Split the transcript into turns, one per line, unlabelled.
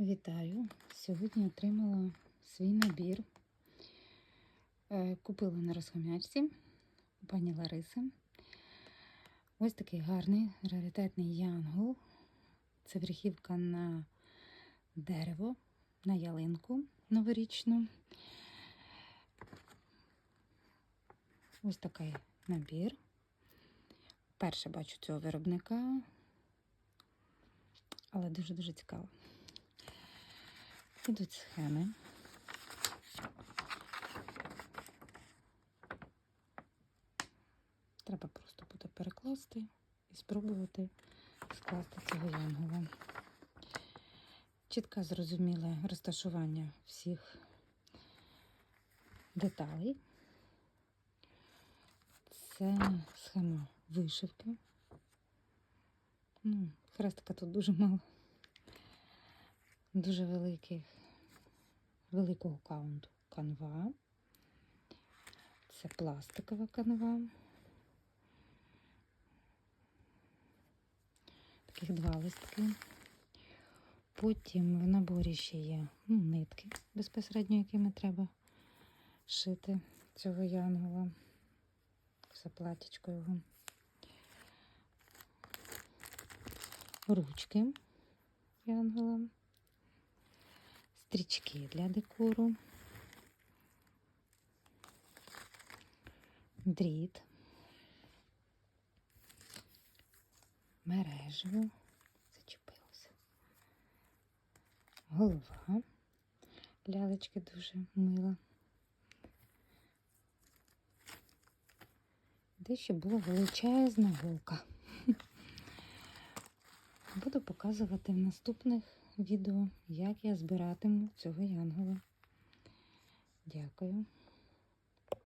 Вітаю! Сьогодні отримала свій набір. Е, Купила на розхомячці у пані Лариси. Ось такий гарний раритетний янгол. Це верхівка на дерево, на ялинку новорічну. Ось такий набір. Перше бачу цього виробника, але дуже-дуже цікаво. Ідуть схеми. Треба просто буде перекласти і спробувати скласти цього янгола. Чітко зрозуміле розташування всіх деталей. Це схема вишивки. Ну, хрестика тут дуже мало дуже великих, великого каунту канва. Це пластикова канва. Таких два листки. Потім в наборі ще є ну, нитки, безпосередньо, якими треба шити цього янгола. Все платічко його. Ручки янгола стрічки для декору, дріт, мережево, зачепилося, голова, лялечки дуже мила. Де ще була величезна голка. Буду показувати в наступних відео, як я збиратиму цього янгола. Дякую.